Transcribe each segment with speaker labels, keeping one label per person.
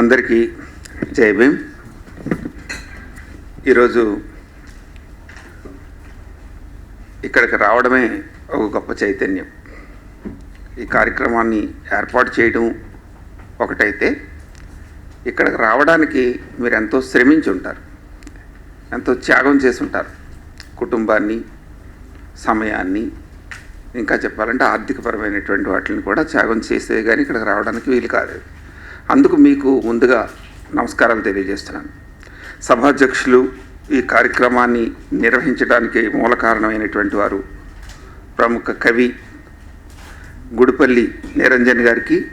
Speaker 1: అందరికీ జై భీమ్. ఈరోజు ఇక్కడికి రావడమే ఒక గొప్ప చైతన్యం. ఈ కార్యక్రమాన్ని ఏర్పాటు చేయడం ఒకటైతే ఇక్కడికి రావడానికి మీరు ఎంతో శ్రమించి ఉంటారు. ఎంతో త్యాగం చేసి ఉంటారు. కుటుంబాన్ని సమయాన్ని ఇంకా చెప్పాలంటే ఆర్థికపరమైనటువంటి వాటిని కూడా త్యాగం చేసే కానీ ఇక్కడికి రావడానికి వీలు కాలేదు అందుకు మీకు ముందుగా నమస్కారాలు తెలియజేస్తున్నాను. సభాధ్యక్షులు ఈ కార్యక్రమాన్ని నిర్వహించడానికి మూల కారణమైనటువంటి వారు ప్రముఖ కవి గుడిపల్లి నిరంజన్ గారికి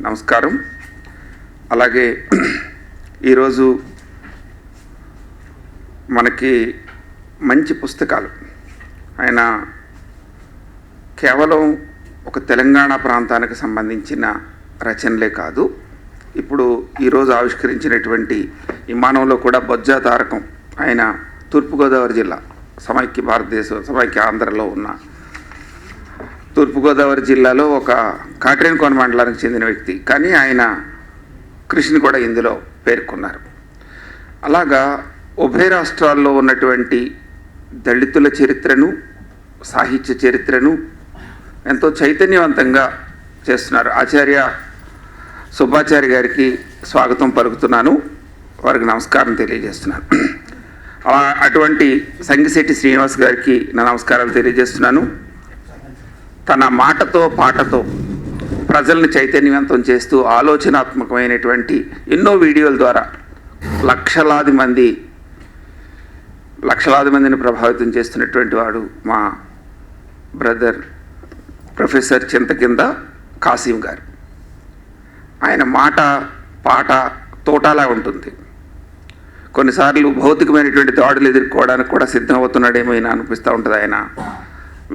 Speaker 1: నమస్కారం. అలాగే ఈరోజు మనకి మంచి పుస్తకాలు. ఆయన కేవలం ఒక తెలంగాణ ప్రాంతానికి సంబంధించిన రచనలే కాదు ఇప్పుడు ఈరోజు ఆవిష్కరించినటువంటి విమానంలో కూడా బొజ్జా తారకం ఆయన తూర్పుగోదావరి జిల్లా సమైక్య భారతదేశం సమైక్య ఆంధ్రలో ఉన్న తూర్పుగోదావరి జిల్లాలో ఒక కాట్రేనికోన మండలానికి చెందిన వ్యక్తి. కానీ ఆయన కృషిని కూడా ఇందులో పేర్కొన్నారు. అలాగా ఉభయ రాష్ట్రాల్లో ఉన్నటువంటి దళితుల చరిత్రను సాహిత్య చరిత్రను ఎంతో చైతన్యవంతంగా చేస్తున్నారు. ఆచార్య సుబ్బాచారి గారికి స్వాగతం పలుకుతున్నాను. వారికి నమస్కారం తెలియజేస్తున్నాను. అలా అటువంటి సంగిశెట్టి శ్రీనివాస్ గారికి నా నమస్కారాలు తెలియజేస్తున్నాను. తన మాటతో పాటతో ప్రజల్ని చైతన్యవంతం చేస్తూ ఆలోచనాత్మకమైనటువంటి ఎన్నో వీడియోల ద్వారా లక్షలాది మంది లక్షలాది మందిని ప్రభావితం చేస్తున్నటువంటి వాడు మా బ్రదర్ ప్రొఫెసర్ చింతకింద కాసిం గారు. ఆయన మాట పాట తోటలా ఉంటుంది. కొన్నిసార్లు భౌతికమైనటువంటి దాడులు ఎదుర్కోవడానికి కూడా సిద్ధమవుతున్నాడేమో అని అనిపిస్తూ ఉంటుంది ఆయన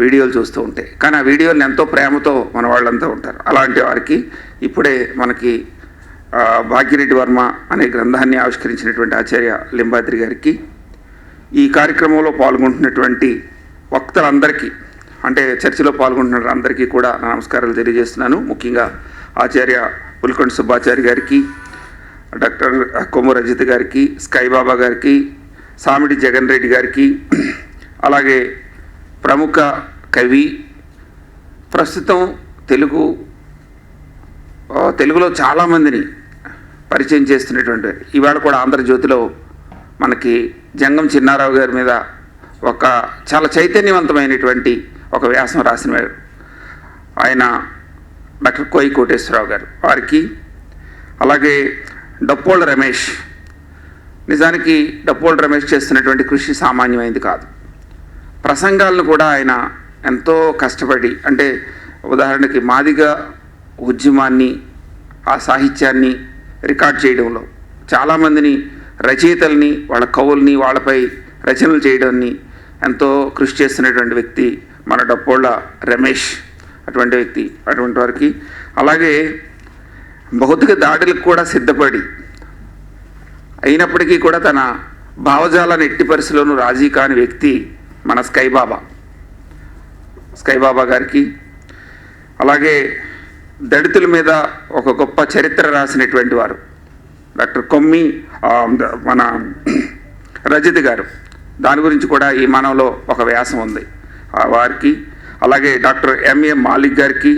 Speaker 1: వీడియోలు చూస్తూ ఉంటే. కానీ ఆ వీడియోలు ఎంతో ప్రేమతో మన వాళ్ళంతా ఉంటారు. అలాంటి వారికి ఇప్పుడే మనకి భాగ్యరెడ్డి వర్మ అనే గ్రంథాన్ని ఆవిష్కరించినటువంటి ఆచార్య లింబాద్రి గారికి ఈ కార్యక్రమంలో పాల్గొంటున్నటువంటి వక్తలందరికీ అంటే చర్చలో పాల్గొంటున్న అందరికీ కూడా నా నమస్కారాలు తెలియజేస్తున్నాను. ముఖ్యంగా ఆచార్య పులికొండ సుబ్బాచారి గారికి డాక్టర్ కొమ్ము రజిత్ గారికి స్కైబాబా గారికి సామిడి జగన్ రెడ్డి గారికి అలాగే ప్రముఖ కవి ప్రస్తుతం తెలుగు తెలుగులో చాలామందిని పరిచయం చేస్తున్నటువంటి ఇవాళ కూడా ఆంధ్రజ్యోతిలో మనకి జంగం చిన్నారావు గారి మీద ఒక చాలా చైతన్యవంతమైనటువంటి ఒక వ్యాసం రాసిన ఆయన డాక్టర్ కోయి కోటేశ్వరరావు గారు వారికి అలాగే డప్పోళ్ళ రమేష్. నిజానికి డప్పోళ్ళ రమేష్ చేస్తున్నటువంటి కృషి సామాన్యమైంది కాదు. ప్రసంగాలను కూడా ఆయన ఎంతో కష్టపడి అంటే ఉదాహరణకి మాదిగ ఉద్యమాన్ని ఆ సాహిత్యాన్ని రికార్డ్ చేయడంలో చాలామందిని రచయితల్ని వాళ్ళ కవుల్ని వాళ్ళపై రచనలు చేయడాన్ని ఎంతో కృషి చేస్తున్నటువంటి వ్యక్తి మన డప్పోళ్ళ రమేష్. అటువంటి వ్యక్తి అటువంటి వారికి. అలాగే భౌతిక దాడులకు కూడా సిద్ధపడి అయినప్పటికీ కూడా తన భావజాలను ఎట్టి పరిస్థితుల్లోనూ రాజీ కాని వ్యక్తి మన స్కై బాబా. స్కై బాబా గారికి. అలాగే దళితుల మీద ఒక గొప్ప చరిత్ర రాసినటువంటి వారు. డాక్టర్ కొమ్మి మన రజిత్ గారు. దాని గురించి కూడా ఈ మనంలో ఒక వ్యాసం ఉంది. ఆ వారికి అలాగే డాక్టర్ ఎంఏ మాలిక్ గారికి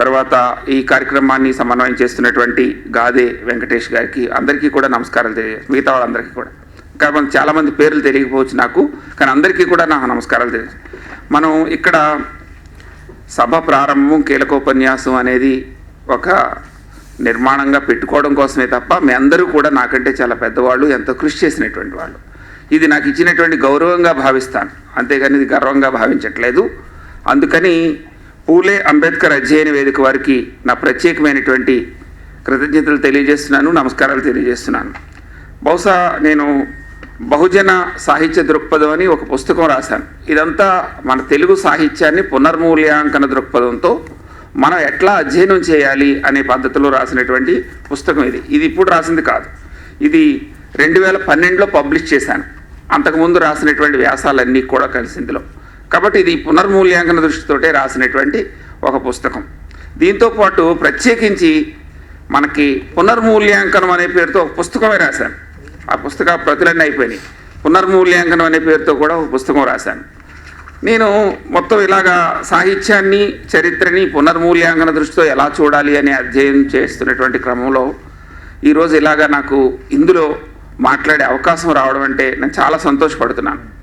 Speaker 1: తర్వాత ఈ కార్యక్రమాన్ని సమన్వయం చేస్తున్నటువంటి గాదే వెంకటేష్ గారికి అందరికీ కూడా నమస్కారాలు తెలియ మిగతా వాళ్ళందరికీ కూడా. ఇంకా చాలామంది పేర్లు తెలియకపోవచ్చు నాకు కానీ అందరికీ కూడా నా నమస్కారాలు తెలియ మనం ఇక్కడ సభ ప్రారంభం కీలకోపన్యాసం అనేది ఒక నిర్మాణంగా పెట్టుకోవడం కోసమే తప్ప మీ అందరూ కూడా నాకంటే చాలా పెద్దవాళ్ళు ఎంతో కృషి చేసినటువంటి వాళ్ళు. ఇది నాకు ఇచ్చినటువంటి గౌరవంగా భావిస్తాను. అంతేగాని ఇది గర్వంగా భావించట్లేదు. అందుకని పూలే అంబేద్కర్ అధ్యయన వేదిక వారికి నా ప్రత్యేకమైనటువంటి కృతజ్ఞతలు తెలియజేస్తున్నాను నమస్కారాలు తెలియజేస్తున్నాను. బహుశా నేను బహుజన సాహిత్య దృక్పథం అని ఒక పుస్తకం రాశాను. ఇదంతా మన తెలుగు సాహిత్యాన్ని పునర్మూల్యాంకన దృక్పథంతో మనం ఎట్లా అధ్యయనం చేయాలి అనే పద్ధతిలో రాసినటువంటి పుస్తకం ఇది. ఇది ఇప్పుడు రాసింది కాదు. ఇది రెండు వేల పన్నెండులో పబ్లిష్ చేశాను. అంతకుముందు రాసినటువంటి వ్యాసాలన్నీ కూడా కలిసి ఇందులో. కాబట్టి ఇది పునర్మూల్యాంకన దృష్టితోటే రాసినటువంటి ఒక పుస్తకం. దీంతో పాటు ప్రత్యేకించి మనకి పునర్మూల్యాంకనం అనే పేరుతో ఒక పుస్తకమే రాశాను. ఆ పుస్తక ప్రతులన్నీ అయిపోయినాయి. పునర్మూల్యాంకనం అనే పేరుతో కూడా ఒక పుస్తకం రాశాను. నేను మొత్తం ఇలాగా సాహిత్యాన్ని చరిత్రని పునర్మూల్యాంకన దృష్టితో ఎలా చూడాలి అని అధ్యయనం చేస్తున్నటువంటి క్రమంలో ఈరోజు ఇలాగా నాకు ఇందులో మాట్లాడే అవకాశం రావడం అంటే నేను చాలా సంతోషపడుతున్నాను.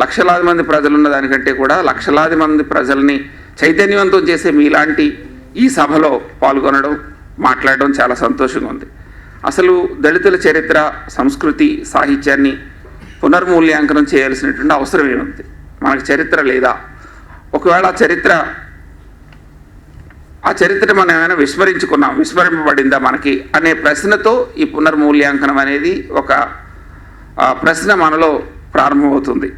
Speaker 1: లక్షలాది మంది ప్రజలున్న దానికంటే కూడా లక్షలాది మంది ప్రజల్ని చైతన్యవంతం చేసే మీలాంటి ఈ సభలో పాల్గొనడం మాట్లాడడం చాలా సంతోషంగా ఉంది. అసలు దళితుల చరిత్ర సంస్కృతి సాహిత్యాన్ని పునర్మూల్యాంకనం చేయాల్సినటువంటి అవసరం ఏముంది? మనకు చరిత్ర లేదా? ఒకవేళ ఆ చరిత్ర ఆ చరిత్ర మనం ఏమైనా విస్మరించుకున్నాం విస్మరింపబడిందా మనకి? అనే ప్రశ్నతో ఈ పునర్మూల్యాంకనం అనేది ఒక ప్రశ్న మనలో ప్రారంభమవుతుంది.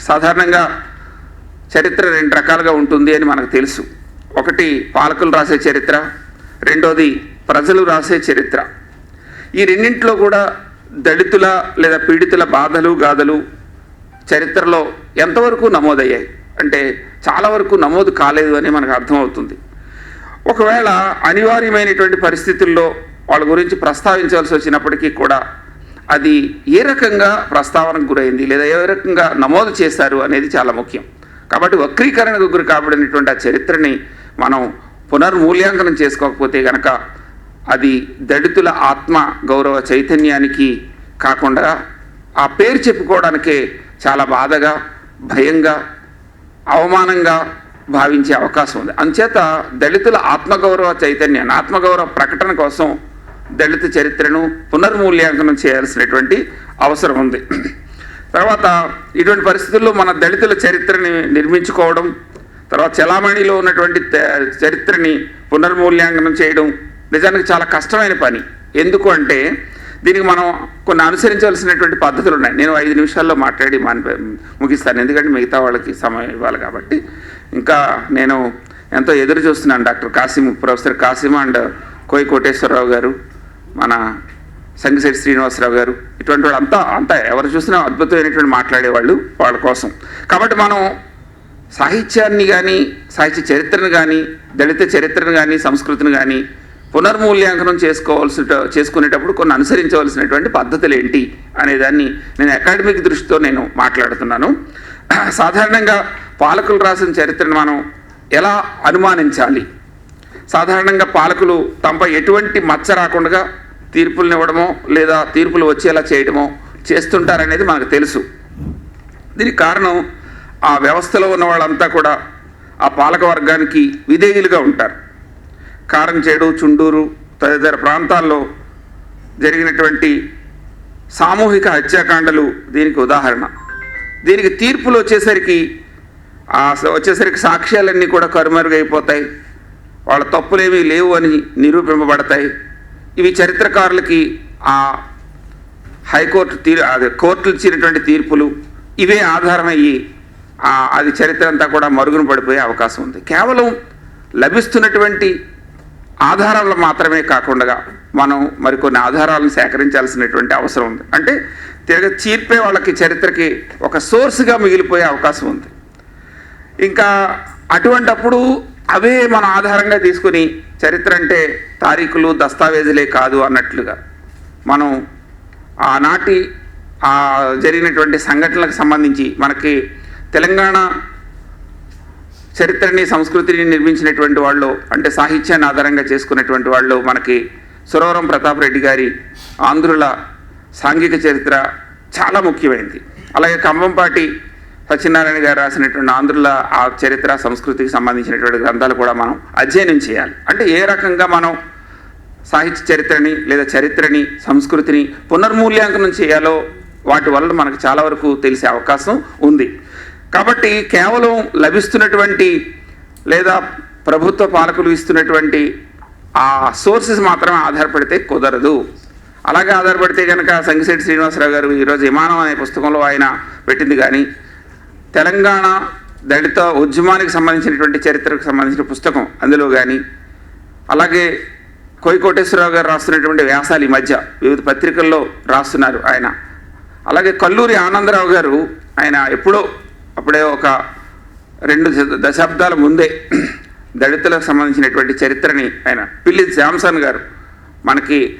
Speaker 1: సాధారణంగా చరిత్ర రెండు రకాలుగా ఉంటుంది అని మనకు తెలుసు. ఒకటి పాలకులు రాసే చరిత్ర. రెండోది ప్రజలు రాసే చరిత్ర. ఈ రెండింటిలో కూడా దళితుల లేదా పీడితుల బాధలు గాథలు చరిత్రలో ఎంతవరకు నమోదయ్యాయి? అంటే చాలా వరకు నమోదు కాలేదు అని మనకు అర్థమవుతుంది. ఒకవేళ అనివార్యమైనటువంటి పరిస్థితుల్లో వాళ్ళ గురించి ప్రస్తావించాల్సి వచ్చినప్పటికీ కూడా అది ఏ రకంగా ప్రస్తావనకు గురైంది లేదా ఏ రకంగా నమోదు చేశారు అనేది చాలా ముఖ్యం. కాబట్టి వక్రీకరణకు గురి కాబడినటువంటి ఆ చరిత్రని మనం పునర్మూల్యాంకనం చేసుకోకపోతే గనక అది దళితుల ఆత్మ గౌరవ చైతన్యానికి కాకుండా ఆ పేరు చెప్పుకోవడానికే చాలా బాధగా భయంగా అవమానంగా భావించే అవకాశం ఉంది. అంచేత దళితుల ఆత్మగౌరవ చైతన్యాన్ని ఆత్మగౌరవ ప్రకటన కోసం దళిత చరిత్రను పునర్మూల్యాంకనం చేయాల్సినటువంటి అవసరం ఉంది. తర్వాత ఇటువంటి పరిస్థితుల్లో మన దళితుల చరిత్రని నిర్మించుకోవడం తర్వాత చలామణిలో ఉన్నటువంటి చరిత్రని పునర్మూల్యాంకనం చేయడం నిజానికి చాలా కష్టమైన పని. ఎందుకు అంటే దీనికి మనం కొన్ని అనుసరించవలసినటువంటి పద్ధతులు ఉన్నాయి. నేను ఐదు నిమిషాల్లో మాట్లాడి మాని ముగిస్తాను. ఎందుకంటే మిగతా వాళ్ళకి సమయం ఇవ్వాలి కాబట్టి. ఇంకా నేను ఎంతో ఎదురు చూస్తున్నాను doctor Kasim professor Kasim and Koyi Koteswararao garu. మన సంగిశెట్టి శ్రీనివాసరావు గారు. ఇటువంటి వాళ్ళు అంతా అంతా ఎవరు చూసినా అద్భుతమైనటువంటి మాట్లాడేవాళ్ళు వాళ్ళ కోసం. కాబట్టి మనం సాహిత్యాన్ని కానీ సాహిత్య చరిత్రను కానీ దళిత చరిత్రను కానీ సంస్కృతిని కానీ పునర్మూల్యాంకనం చేసుకోవాల్సి చేసుకునేటప్పుడు కొన్ని అనుసరించవలసినటువంటి పద్ధతులు ఏంటి అనేదాన్ని నేను అకాడమిక్ దృష్టితో నేను మాట్లాడుతున్నాను. సాధారణంగా పాలకులు రాసిన చరిత్రను మనం ఎలా అనుమానించాలి? సాధారణంగా పాలకులు తమపై ఎటువంటి మచ్చ రాకుండా తీర్పులను ఇవ్వడమో లేదా తీర్పులు వచ్చేలా చేయడమో చేస్తుంటారనేది మనకు తెలుసు. దీనికి కారణం ఆ వ్యవస్థలో ఉన్న వాళ్ళంతా కూడా ఆ పాలక వర్గానికి విధేయులుగా ఉంటారు. కారంచేడు చుండూరు తదితర ప్రాంతాల్లో జరిగినటువంటి సామూహిక హత్యాకాండలు దీనికి ఉదాహరణ. దీనికి తీర్పులు వచ్చేసరికి ఆ వచ్చేసరికి సాక్ష్యాలన్నీ కూడా కరుమరుగైపోతాయి. వాళ్ళ తప్పులేమీ లేవు అని నిరూపింపబడతాయి. ఇవి చరిత్రకారులకి ఆ హైకోర్టు తీర్ అదే కోర్టులు ఇచ్చినటువంటి తీర్పులు ఇవే ఆధారమయ్యి అది చరిత్ర అంతా కూడా మరుగున పడిపోయే అవకాశం ఉంది. కేవలం లభిస్తున్నటువంటి ఆధారాలు మాత్రమే కాకుండా మనం మరికొన్ని ఆధారాలను సేకరించాల్సినటువంటి అవసరం ఉంది. అంటే తిరగ చీర్పే వాళ్ళకి చరిత్రకి ఒక సోర్స్గా మిగిలిపోయే అవకాశం ఉంది. ఇంకా అటువంటప్పుడు అవే మన ఆధారంగా తీసుకుని చరిత్ర అంటే తారీఖులు దస్తావేజులే కాదు అన్నట్లుగా. మనం ఆనాటి ఆ జరిగినటువంటి సంఘటనలకు సంబంధించి మనకి తెలంగాణ చరిత్రని సంస్కృతిని నిర్మించినటువంటి వాళ్ళు అంటే సాహిత్యాన్ని ఆధారంగా చేసుకున్నటువంటి వాళ్ళు మనకి సురవరం ప్రతాప్ రెడ్డి గారి ఆంధ్రుల సాంఘిక చరిత్ర చాలా ముఖ్యమైనది అలాగే కంబంపాటి సత్యనారాయణ గారు రాసినటువంటి ఆంధ్రుల ఆ చరిత్ర సంస్కృతికి సంబంధించినటువంటి గ్రంథాలు కూడా మనం అధ్యయనం చేయాలి. అంటే ఏ రకంగా మనం సాహిత్య చరిత్రని లేదా చరిత్రని సంస్కృతిని పునర్మూల్యాంకనం చేయాలో వాటి వల్ల మనకు చాలా వరకు తెలిసే అవకాశం ఉంది. కాబట్టి కేవలం లభిస్తున్నటువంటి లేదా ప్రభుత్వ పాలకులు ఇస్తున్నటువంటి ఆ సోర్సెస్ మాత్రమే ఆధారపడితే కుదరదు. అలాగే ఆధారపడితే కనుక సంగిశెట్టి శ్రీనివాసరావు గారు ఈరోజు విమానం అనే పుస్తకంలో ఆయన పెట్టింది కానీ తెలంగాణ దళిత ఉద్యమానికి సంబంధించినటువంటి చరిత్రకు సంబంధించిన పుస్తకం అందులో కానీ అలాగే కోయికోటేశ్వరరావు గారు రాస్తున్నటువంటి వ్యాసాలు ఈ మధ్య వివిధ పత్రికల్లో రాస్తున్నారు ఆయన. అలాగే కల్లూరి ఆనందరావు గారు ఆయన ఎప్పుడో అప్పుడే ఒక రెండు దశ- దశాబ్దాల ముందే దళితులకు సంబంధించినటువంటి చరిత్రని ఆయన పిల్లి శాంసన్ గారు మనకి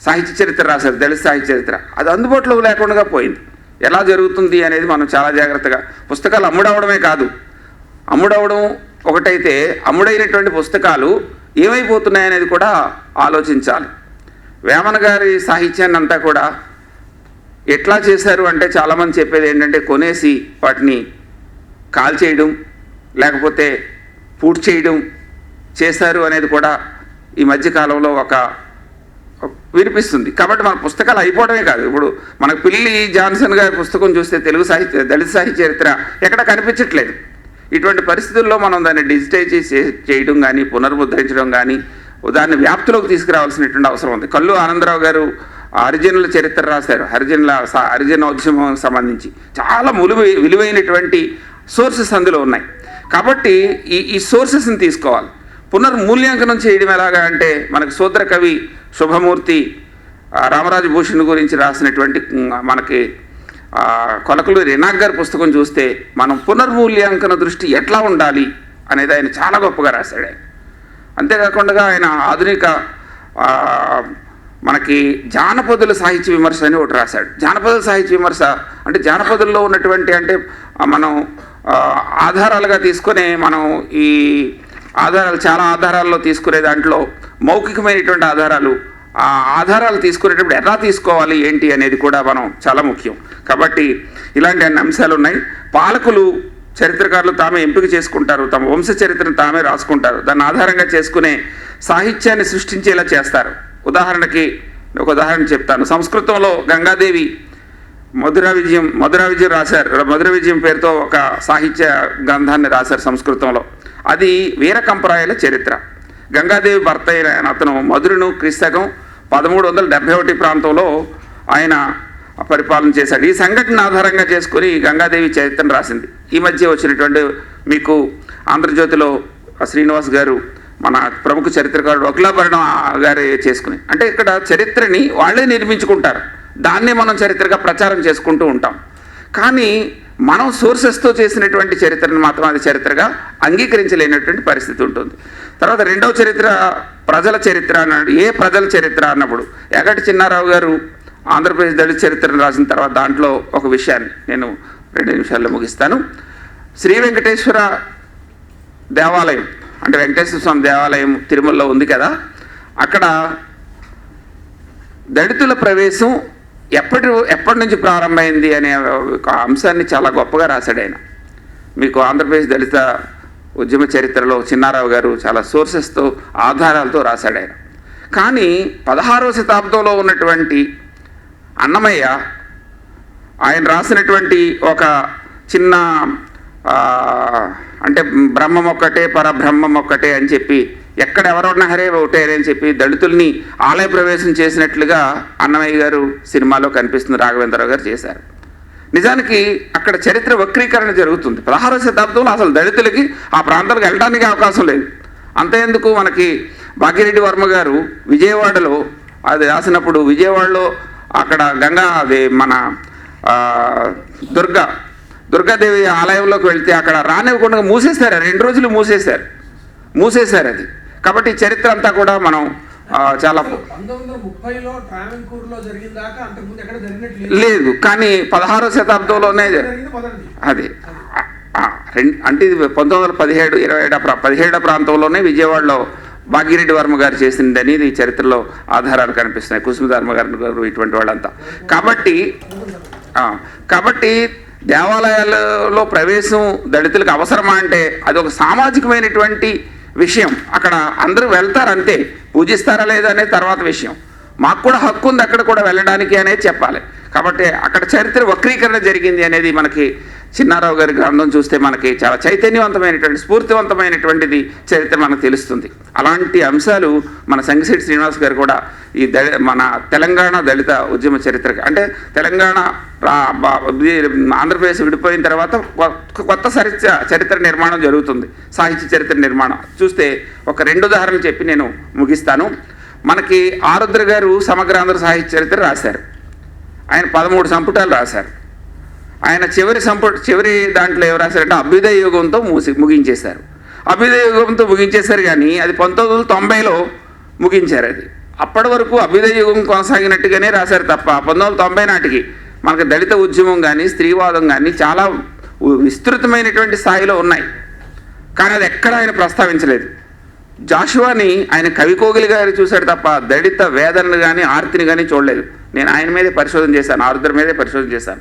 Speaker 1: సాహిత్య చరిత్ర రాశారు దళిత సాహిత్య చరిత్ర. అది అందుబాటులో లేకుండా పోయింది. ఎలా జరుగుతుంది అనేది మనం చాలా జాగ్రత్తగా పుస్తకాలు అమ్ముడవడమే కాదు. అమ్ముడవడం ఒకటైతే అమ్ముడైనటువంటి పుస్తకాలు ఏమైపోతున్నాయి అనేది కూడా ఆలోచించాలి. వేమన గారి సాహిత్యాన్ని అంతా కూడా ఎట్లా చేశారు అంటే చాలామంది చెప్పేది ఏంటంటే కొనేసి వాటిని కాల్ చేయడం లేకపోతే పూర్తి చేయడం చేశారు అనేది కూడా ఈ మధ్యకాలంలో ఒక వినిపిస్తుంది. కాబట్టి మన పుస్తకాలు అయిపోవడమే కాదు. ఇప్పుడు మనకు పిల్లి జాన్సన్ గారి పుస్తకం చూస్తే తెలుగు సాహిత్య దళిత సాహిత్య చరిత్ర ఎక్కడ కనిపించట్లేదు. ఇటువంటి పరిస్థితుల్లో మనం దాన్ని డిజిటైజ్ చేయడం కానీ పునర్ముద్రించడం కానీ దాన్ని వ్యాప్తిలోకి తీసుకురావాల్సినటువంటి అవసరం ఉంది. కల్లు ఆనందరావు గారు హరిజనుల చరిత్ర రాశారు. హరిజనుల స- ఉద్యమం సంబంధించి చాలా ములువ విలువైనటువంటి సోర్సెస్ అందులో ఉన్నాయి. కాబట్టి ఈ ఈ సోర్సెస్ని తీసుకోవాలి. పునర్మూల్యాంకనం చేయడం ఎలాగా అంటే మనకు సూత్ర కవి శుభమూర్తి రామరాజు భూషణ్ గురించి రాసినటువంటి మనకి కొలకలూరి కొలకలు రినాక్ గారి పుస్తకం చూస్తే మనం పునర్మూల్యాంకన దృష్టి ఎట్లా ఉండాలి అనేది ఆయన చాలా గొప్పగా రాశాడు ఆయన. అంతేకాకుండా ఆయన ఆధునిక మనకి జానపదుల సాహిత్య విమర్శ అని ఒకటి రాశాడు. జానపదుల సాహిత్య విమర్శ అంటే జానపదుల్లో ఉన్నటువంటి అంటే మనం ఆధారాలుగా తీసుకునే మనం ఈ ఆధారాలు చాలా ఆధారాల్లో తీసుకునే దాంట్లో మౌఖికమైనటువంటి ఆధారాలు ఆ ఆధారాలు తీసుకునేటప్పుడు ఎలా తీసుకోవాలి ఏంటి అనేది కూడా మనం చాలా ముఖ్యం. కాబట్టి ఇలాంటి అన్ని అంశాలు ఉన్నాయి. పాలకులు చరిత్రకారులు తామే ఎంపిక చేసుకుంటారు తమ వంశ చరిత్రను తామే రాసుకుంటారు. దాన్ని ఆధారంగా చేసుకునే సాహిత్యాన్ని సృష్టించేలా చేస్తారు. ఉదాహరణకి ఒక ఉదాహరణ చెప్తాను. సంస్కృతంలో గంగాదేవి మధుర విజయం మధుర విజయం రాశారు. మధుర విజయం పేరుతో ఒక సాహిత్య గ్రంథాన్ని రాశారు సంస్కృతంలో. అది వీరకంపరాయల చరిత్ర. గంగాదేవి భర్త అయిన అతను మధురను క్రీస్తకం పదమూడు వందల డెబ్బై ఒకటి ప్రాంతంలో ఆయన పరిపాలన చేశాడు. ఈ సంఘటన ఆధారంగా చేసుకుని గంగాదేవి చరిత్రను రాసింది. ఈ మధ్య వచ్చినటువంటి మీకు ఆంధ్రజ్యోతిలో శ్రీనివాస్ గారు మన ప్రముఖ చరిత్రకారుడు అఖిలాభరణం గారు చేసుకుని. అంటే ఇక్కడ చరిత్రని వాళ్ళే నిర్మించుకుంటారు. దాన్నే మనం చరిత్రగా ప్రచారం చేసుకుంటూ ఉంటాం. కానీ మనం సోర్సెస్తో చేసినటువంటి చరిత్రను మాత్రం అది చరిత్రగా అంగీకరించలేనటువంటి పరిస్థితి ఉంటుంది. తర్వాత రెండవ చరిత్ర ప్రజల చరిత్ర అన్నాడు ఏ ప్రజల చరిత్ర అన్నప్పుడు ఎగటి చిన్నారావు గారు ఆంధ్రప్రదేశ్ దళిత చరిత్రను రాసిన తర్వాత దాంట్లో ఒక విషయాన్ని నేను రెండు నిమిషాల్లో ముగిస్తాను. శ్రీ వెంకటేశ్వర దేవాలయం అంటే వెంకటేశ్వర స్వామి దేవాలయం తిరుమలలో ఉంది కదా. అక్కడ దళితుల ప్రవేశం ఎప్పటి ఎప్పటి నుంచి ప్రారంభమైంది అనే ఒక అంశాన్ని చాలా గొప్పగా రాశాడు ఆయన. మీకు ఆంధ్రప్రదేశ్ దళిత ఉద్యమ చరిత్రలో చిన్నారావు గారు చాలా సోర్సెస్తో ఆధారాలతో రాశాడు ఆయన. కానీ పదహారవ శతాబ్దంలో ఉన్నటువంటి అన్నమయ్య ఆయన రాసినటువంటి ఒక చిన్న అంటే బ్రహ్మం ఒక్కటే పరబ్రహ్మం ఒక్కటే అని చెప్పి ఎక్కడ ఎవరున్నా హరే ఒకటే అని చెప్పి దళితుల్ని ఆలయ ప్రవేశం చేసినట్లుగా అన్నమయ్య గారు సినిమాలో కనిపిస్తుంది రాఘవేంద్రరావు గారు చేశారు. నిజానికి అక్కడ చరిత్ర వక్రీకరణ జరుగుతుంది. పదహారవ శతాబ్దంలో అసలు దళితులకి ఆ ప్రాంతాలకు వెళ్ళడానికి అవకాశం లేదు. అంతేందుకు మనకి భాగ్యరెడ్డి వర్మ గారు విజయవాడలో అది రాసినప్పుడు విజయవాడలో అక్కడ గంగా అది మన దుర్గ దుర్గా దుర్గాదేవి ఆలయంలోకి వెళ్తే అక్కడ రానివ్వకుండా మూసేశారు. రెండు రోజులు మూసేశారు. మూసేశారు అది. కాబట్టి చరిత్ర అంతా కూడా మనం చాలా లేదు. కానీ పదహారో శతాబ్దంలోనే అది. అంటే ఇది పంతొమ్మిది వందల పదిహేడు ఇరవై ఏడ పదిహేడ ప్రాంతంలోనే విజయవాడలో భాగ్యరెడ్డి వర్మ గారు చేసిందని ఈ చరిత్రలో ఆధారాలు కనిపిస్తున్నాయి కుసుమధర్మ గారు గారు ఇటువంటి వాళ్ళంతా. కాబట్టి కాబట్టి దేవాలయాలలో ప్రవేశం దళితులకు అవసరమా అంటే అది ఒక సామాజికమైనటువంటి విషయం. అక్కడ అందరూ వెళ్తారు అంతే పూజిస్తారా లేదా అనేది తర్వాత విషయం. మాకు కూడా హక్కు ఉంది అక్కడ కూడా వెళ్ళడానికి అనేది చెప్పాలి. కాబట్టి అక్కడ చరిత్ర వక్రీకరణ జరిగింది అనేది మనకి చిన్నారావు గారి గ్రంథం చూస్తే మనకి చాలా చైతన్యవంతమైనటువంటి స్ఫూర్తివంతమైనటువంటిది చరిత్ర మనకు తెలుస్తుంది. అలాంటి అంశాలు మన సంగశెట్టి శ్రీనివాస్ గారు కూడా ఈ దళి మన తెలంగాణ దళిత ఉద్యమ చరిత్ర అంటే తెలంగాణ ఆంధ్రప్రదేశ్ విడిపోయిన తర్వాత కొత్త చరిత్ర చరిత్ర నిర్మాణం జరుగుతుంది. సాహిత్య చరిత్ర నిర్మాణం. చూస్తే ఒక రెండు ఉదాహరణలు చెప్పి నేను ముగిస్తాను. మనకి ఆరుద్ర గారు సమగ్రాంధ్ర సాహిత్య చరిత్ర రాశారు. ఆయన పదమూడు సంపుటాలు రాశారు. ఆయన చివరి సంపు చివరి దాంట్లో ఎవరు రాశారంటే అభ్యుదయ యుగంతో మూసి ముగించేశారు. అభ్యుదయ యుగంతో ముగించేశారు కానీ అది పంతొమ్మిది వందల తొంభైలో ముగించారు అది. అప్పటి వరకు అభ్యుదయ యుగం కొనసాగినట్టుగానే రాశారు తప్ప పంతొమ్మిది తొంభై నాటికి మనకు దళిత ఉద్యమం కానీ స్త్రీవాదం కానీ చాలా విస్తృతమైనటువంటి స్థాయిలో ఉన్నాయి. కానీ అది ఎక్కడ ఆయన ప్రస్తావించలేదు. జాషువాని ఆయన కవికోగిలి గారు చూశాడు తప్ప దళిత వేదనను కానీ ఆర్తిని కానీ చూడలేదు. నేను ఆయన మీదే పరిశోధన చేశాను ఆరుద్ర మీదే పరిశోధన చేశాను.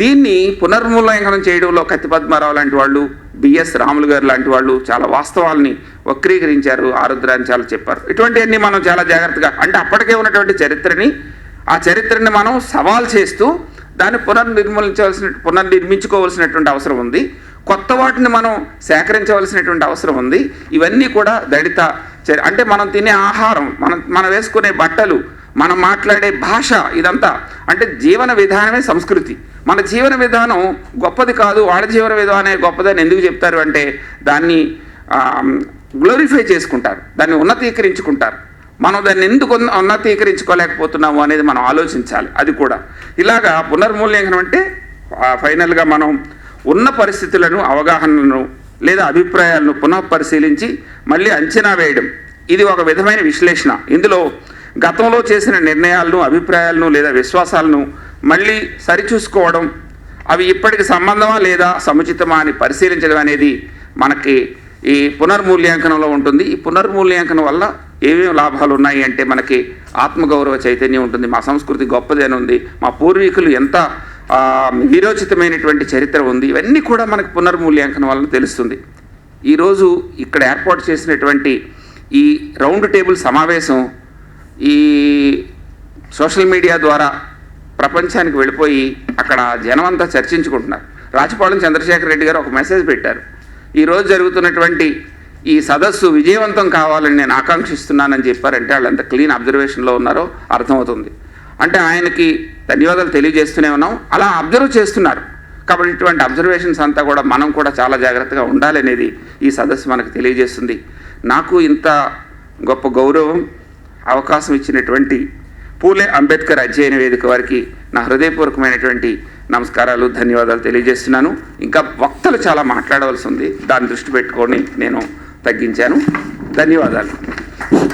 Speaker 1: దీన్ని పునర్మూల్యాంకనం చేయడంలో కత్తి పద్మారావు లాంటి వాళ్ళు బిఎస్ రాములు గారు లాంటి వాళ్ళు చాలా వాస్తవాల్ని వక్రీకరించారు ఆరుద్రాన్ని చాలా చెప్పారు. ఇటువంటివన్నీ మనం చాలా జాగ్రత్తగా అంటే అప్పటికే ఉన్నటువంటి చరిత్రని ఆ చరిత్రని మనం సవాల్ చేస్తూ దాన్ని పునర్నిర్మూలించవలసిన పునర్నిర్మించుకోవాల్సినటువంటి అవసరం ఉంది. కొత్త వాటిని మనం సేకరించవలసినటువంటి అవసరం ఉంది. ఇవన్నీ కూడా దళిత అంటే మనం తినే ఆహారం మనం మనం వేసుకునే బట్టలు మనం మాట్లాడే భాష ఇదంతా అంటే జీవన విధానమే సంస్కృతి. మన జీవన విధానం గొప్పది కాదు వాళ్ళ జీవన విధానమే గొప్పదని ఎందుకు చెప్తారు అంటే దాన్ని గ్లోరిఫై చేసుకుంటారు దాన్ని ఉన్నతీకరించుకుంటారు. మనం దాన్ని ఎందుకు ఉన్న- ఉన్నతీకరించుకోలేకపోతున్నాము అనేది మనం ఆలోచించాలి అది కూడా. ఇలాగా పునర్మూల్యాంకనం అంటే ఫైనల్గా మనం ఉన్న పరిస్థితులను అవగాహనను లేదా అభిప్రాయాలను పునః పరిశీలించి మళ్ళీ అంచనా వేయడం. ఇది ఒక విధమైన విశ్లేషణ. ఇందులో గతంలో చేసిన నిర్ణయాలను అభిప్రాయాలను లేదా విశ్వాసాలను మళ్ళీ సరిచూసుకోవడం అవి ఇప్పటికి సంబంధమా లేదా సముచితమా అని పరిశీలించడం అనేది మనకి ఈ పునర్మూల్యాంకనంలో ఉంటుంది. ఈ పునర్మూల్యాంకనం వల్ల ఏమేమి లాభాలు ఉన్నాయి అంటే మనకి ఆత్మగౌరవ చైతన్యం ఉంటుంది మా సంస్కృతి గొప్పది ఉంది మా పూర్వీకులు ఎంత విరోచితమైనటువంటి వీరోచితమైనటువంటి చరిత్ర ఉంది ఇవన్నీ కూడా మనకు పునర్మూల్యాంకనం వలన తెలుస్తుంది. ఈరోజు ఇక్కడ ఏర్పాటు చేసినటువంటి ఈ రౌండ్ టేబుల్ సమావేశం ఈ సోషల్ మీడియా ద్వారా ప్రపంచానికి వెళ్ళిపోయి అక్కడ జనమంతా చర్చించుకుంటున్నారు. రాజపాలెం చంద్రశేఖర్ రెడ్డి గారు ఒక మెసేజ్ పెట్టారు. ఈరోజు జరుగుతున్నటువంటి ఈ సదస్సు విజయవంతం కావాలని నేను ఆకాంక్షిస్తున్నానని చెప్పారంటే వాళ్ళు ఎంత క్లీన్ అబ్జర్వేషన్లో ఉన్నారో అర్థమవుతుంది. అంటే ఆయనకి ధన్యవాదాలు తెలియజేస్తూనే ఉన్నాం. అలా అబ్జర్వ్ చేస్తున్నారు. కాబట్టి ఇటువంటి అబ్జర్వేషన్స్ అంతా కూడా మనం కూడా చాలా జాగ్రత్తగా ఉండాలనేది ఈ సదస్సు మనకు తెలియజేస్తుంది. నాకు ఇంత గొప్ప గౌరవం అవకాశం ఇచ్చినటువంటి పూలే అంబేద్కర్ అధ్యయన వేదిక వారికి నా హృదయపూర్వకమైనటువంటి నమస్కారాలు ధన్యవాదాలు తెలియజేస్తున్నాను. ఇంకా వక్తలు చాలా మాట్లాడవలసి ఉంది. దాన్ని దృష్టి పెట్టుకొని నేను తగ్గించాను. ధన్యవాదాలు.